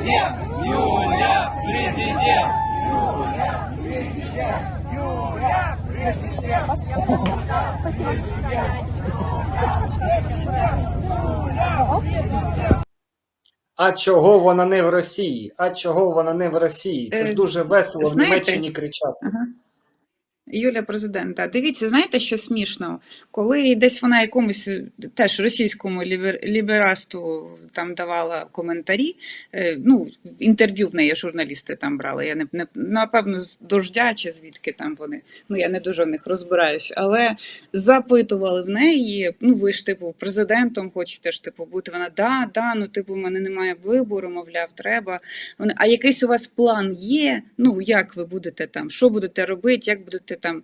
президент! Юля, президент! А чого вона не в Росії? А чого вона не в Росії? Це ж Е, дуже весело в Німеччині кричати. Ага. Юля президента. Дивіться, знаєте, що смішно? Коли десь вона якомусь теж російському лібер, ліберасту там давала коментарі, е, ну, інтерв'ю в неї журналісти там брали. Я не, не напевно з дождя чи звідки там вони. Ну я не дуже в них розбираюсь, але запитували в неї. Ну, ви ж типу президентом хочете ж типу бути. Вона да, да, ну типу, в мене немає вибору, мовляв, треба. Вони, а якийсь у вас план є? Ну як ви будете там? Що будете робити? Як будете там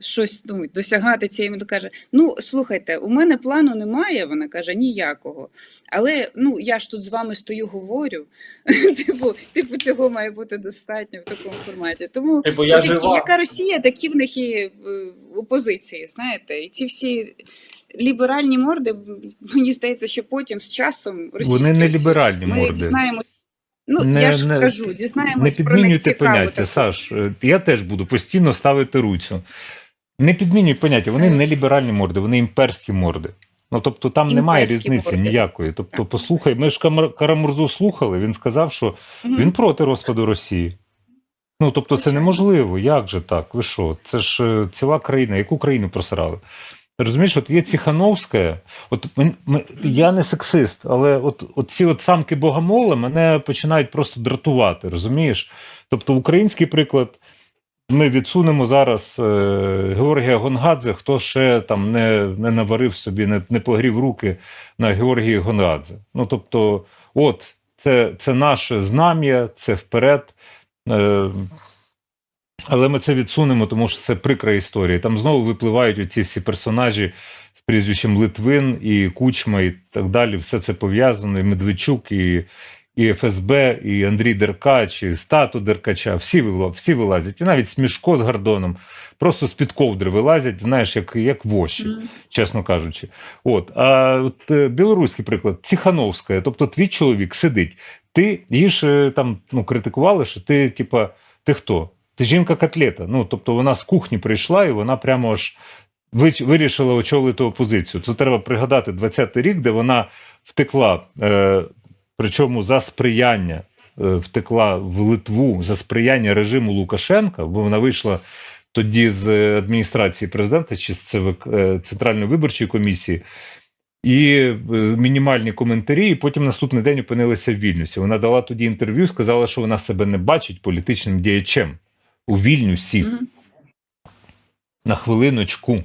щось ну, досягати цієї мети? каже: Ну слухайте, у мене плану немає. Вона каже ніякого. Але ну я ж тут з вами стою, говорю. Типу, типу, цього має бути достатньо в такому форматі. Тому Типу, я отакі, жива. яка Росія, такі в них і е, опозиції. Знаєте, і ці всі. Ліберальні морди, мені здається, що потім з часом російські Вони не ліберальні ми морди. дізнаємось. Ну, Не- я ж не- кажу, Не дізнаємось про них підмінюйте цікаво. поняття, таку. Саш. Е, Я теж буду постійно ставити руцю. Не підмінюй поняття, вони Е. не ліберальні морди, вони імперські морди. Ну тобто там немає різниці морди. ніякої. Тобто, Так. послухай, ми ж Карамурзу слухали, він сказав, що Мгм. він проти розпаду Росії. Ну тобто, це неможливо. Як же так? Ви що? Це ж е, ціла країна, яку країну просрали? Розумієш, от є Ціхановська, от мен- мен- я не сексист, але от, от ці от самки богомола мене починають просто дратувати, розумієш? Тобто, український приклад, ми відсунемо зараз е, Георгія Гонгадзе, хто ще там не, не наварив собі, не, не погрів руки на Георгії Гонгадзе. Ну тобто, от це, це наше знам'я, це вперед. Е, але ми це відсунемо, тому що це прикра історія. Там знову випливають оці всі персонажі з прізвищем Литвин і Кучма, і так далі. Все це пов'язано. І Медведчук, і, і ФСБ, і Андрій Деркач, і стату Деркача. Всі, всі вилазять. І навіть Смішко з Гордоном. Просто з-під ковдри вилазять, знаєш, як, як воші Мгм. чесно кажучи. От, а от е, білоруський приклад, Ціхановська, тобто твій чоловік сидить. Ти її ж е, там ну, критикували, що ти, типа, ти хто? Ти жінка котлета. Ну, тобто вона з кухні прийшла і вона прямо аж вирішила очолити опозицію. Тут треба пригадати 20-й рік, де вона втекла, е, причому за сприяння. е, Втекла в Литву за сприяння режиму Лукашенка, бо вона вийшла тоді з адміністрації президента чи з ЦВК, е, Центральної виборчої комісії, і е, мінімальні коментарі. І потім наступний день опинилася в Вільнюсі. Вона дала тоді інтерв'ю, сказала, що вона себе не бачить політичним діячем у Вільнюсі Мгм. на хвилиночку.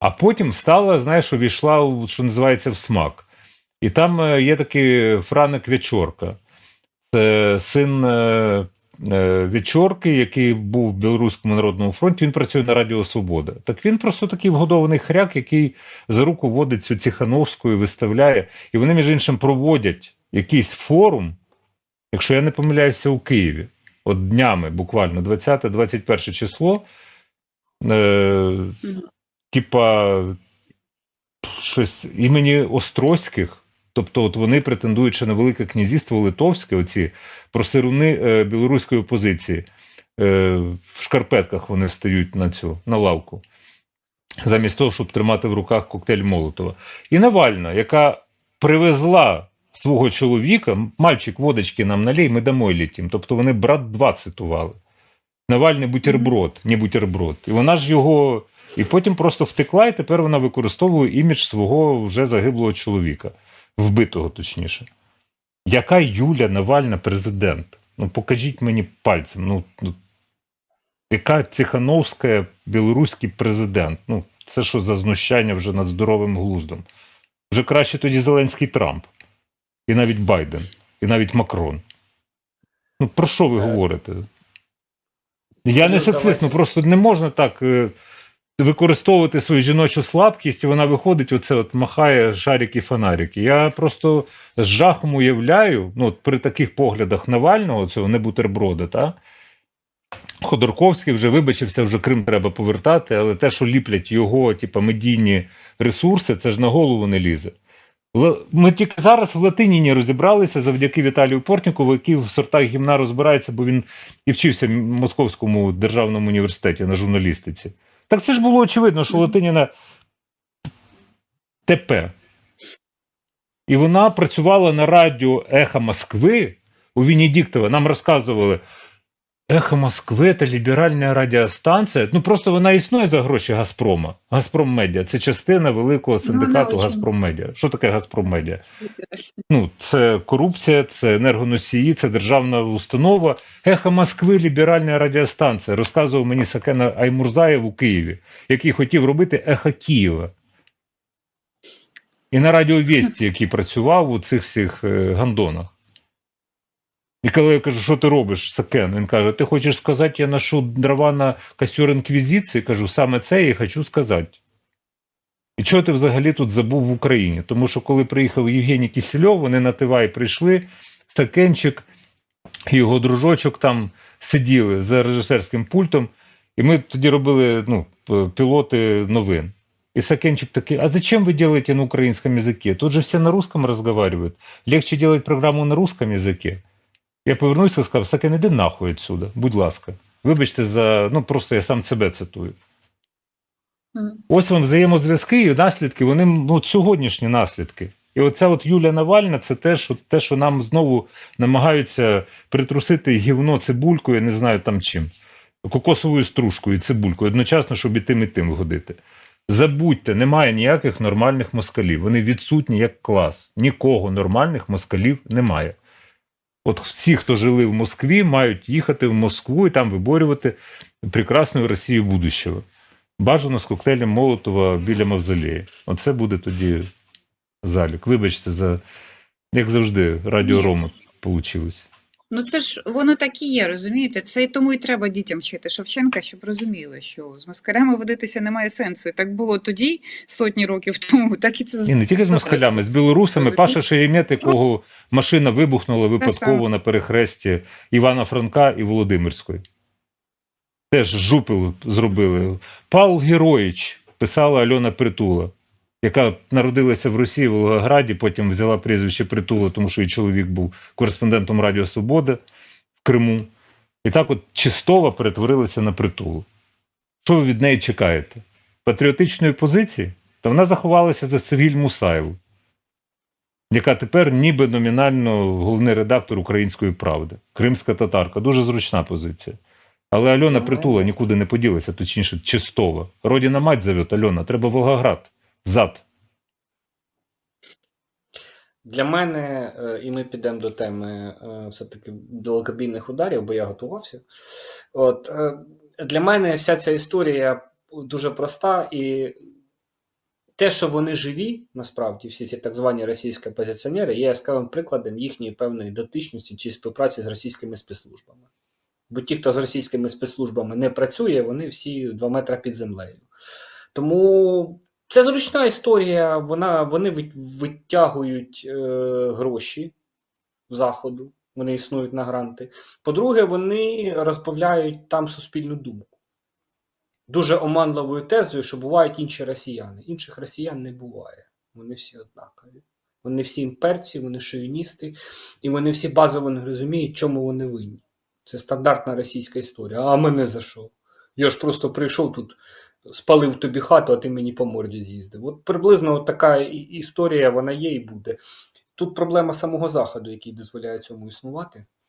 А потім стала, знаєш, увійшла, що називається, в смак. І там е, є такий Франик Вечорка. Це син е, е, Вечорки, який був в Білоруському народному фронті. Він працює на Радіо Свобода. Так він просто такий вгодований хряк, який за руку водить цю Ціхановську і виставляє. І вони, між іншим, проводять якийсь форум, якщо я не помиляюся, у Києві. От днями, буквально 20-21 число. Е, типа щось імені Острозьких. Тобто, от вони претендують ще на Велике князівство Литовське, оці просируни е, білоруської опозиції. Е, в шкарпетках вони встають на цю на лавку, замість того, щоб тримати в руках коктейль Молотова. І Навальна, яка привезла свого чоловіка, мальчик водочки нам налій, ми домой літім. Тобто вони брат 2 цитували. Навальний бутерброд, не бутерброд. І вона ж його. І потім просто втекла, і тепер вона використовує імідж свого вже загиблого чоловіка, вбитого точніше. Яка Юля Навальна президент? Ну покажіть мені пальцем. Ну, ну яка Ціхановська білоруський президент? Ну, це що за знущання вже над здоровим глуздом? Вже краще тоді Зеленський Трамп, і навіть Байден, і навіть Макрон. Ну, про що ви Е, говорите? Я не ну, сексист, ну просто не можна так е, використовувати свою жіночу слабкість, і вона виходить, оце от махає шарики фонарики. Я просто з жахом уявляю, ну, от при таких поглядах Навального, цього не бутерброда, та? Ходорковський вже вибачився, вже Крим треба повертати, але те, що ліплять його, типу, медійні ресурси, це ж на голову не лізе. Ми тільки зараз в Латиніні розібралися завдяки Віталію Портнікову, який в сортах гімна розбирається, бо він і вчився в Московському державному університеті на журналістиці. Так це ж було очевидно, що Латиніна ТП. І вона працювала на радіо Ехо Москви у Венедіктова. Нам розказували. Ехо Москви та ліберальна радіостанція. Ну просто вона існує за гроші Газпрома. Газпром Медіа. Це частина великого Ну, синдикату очень- Газпром Медіа. Що таке Газпром Медіа? Ну, це корупція, це енергоносії, це державна установа. Ехо Москви, ліберальна радіостанція. Розказував мені Сакена Аймурзаєв у Києві, який хотів робити ехо Києва. І на радіо Весті, який працював у цих всіх е, гандонах. І коли я кажу, що ти робиш, Сакен, він каже: Ти хочеш сказати, я ношу дрова на костер інквізиції? Кажу, саме це я і хочу сказати. І чого ти взагалі тут забув в Україні? Тому що коли приїхав Євгеній Кісельов, вони на Тивай прийшли, Сакенчик і його дружочок там сиділи за режисерським пультом, і ми тоді робили ну, п- пілоти новин. И Сакенчик такой, а зачем вы делаете на украинском языке? Тут же все на русском разговаривают. Легче делать программу на русском языке. Я повернувся і сказав, Сакен, іди нахуй відсюди, будь ласка. Вибачте за. Ну просто я сам себе цитую. Мгм. Ось вам взаємозв'язки і наслідки, вони ну, сьогоднішні наслідки. І оця от Юлія Навальна, це те, що, те, що нам знову намагаються притрусити гівно цибулькою, я не знаю там чим. Кокосовою стружкою і цибулькою, одночасно, щоб і тим, і тим вгодити. Забудьте, немає ніяких нормальних москалів. Вони відсутні як клас. Нікого нормальних москалів немає. От всі, хто жили в Москві, мають їхати в Москву і там виборювати прекрасну Росію будущого. Бажано з коктейлем Молотова біля Мавзолеї. Оце буде тоді залік. Вибачте, за, як завжди, радіо. Рома вийшло. Ну це ж воно так і є, розумієте? Це і тому і треба дітям вчити Шевченка, щоб розуміли, що з москалями водитися немає сенсу. І так було тоді, сотні років тому, так і це І не тільки з москалями, з білорусами. Паша Шеремет, якого машина вибухнула випадково на перехресті Івана Франка і Володимирської. Теж жупил зробили. Павел Героїч, писала Альона Притула, яка народилася в Росії в Волгограді, потім взяла прізвище Притула, тому що її чоловік був кореспондентом Радіо Свобода в Криму. І так от Чистова перетворилася на притулу. Що ви від неї чекаєте? Патріотичної позиції? Та вона заховалася за Сергій Мусаєву, яка тепер ніби номінально головний редактор Української правди. Кримська татарка. Дуже зручна позиція. Але Альона Притула нікуди не поділася, точніше, Чистова. Родіна мать зовет Альона, треба Волгоград. Взад. Для мене, е, і ми підемо до теми е, все-таки далекобійних ударів, бо я готувався. От, е, для мене вся ця історія дуже проста, і те, що вони живі, насправді, всі ці так звані російські опозиціонери, є яскравим прикладом їхньої певної дотичності чи співпраці з російськими спецслужбами. Бо ті, хто з російськими спецслужбами не працює, вони всі два метри під землею. Тому це зручна історія. Вона, вони витягують е, гроші заходу, вони існують на гранти. По-друге, вони розбавляють там суспільну думку. Дуже оманливою тезою, що бувають інші росіяни. Інших росіян не буває. Вони всі однакові. Вони всі імперці, вони шовіністи, і вони всі базово не розуміють, чому вони винні. Це стандартна російська історія. А мене за що? Я ж просто прийшов тут, спалив тобі хату, а ти мені по морді з'їздив. От приблизно от така історія вона є і буде. Тут проблема самого Заходу, який дозволяє цьому існувати.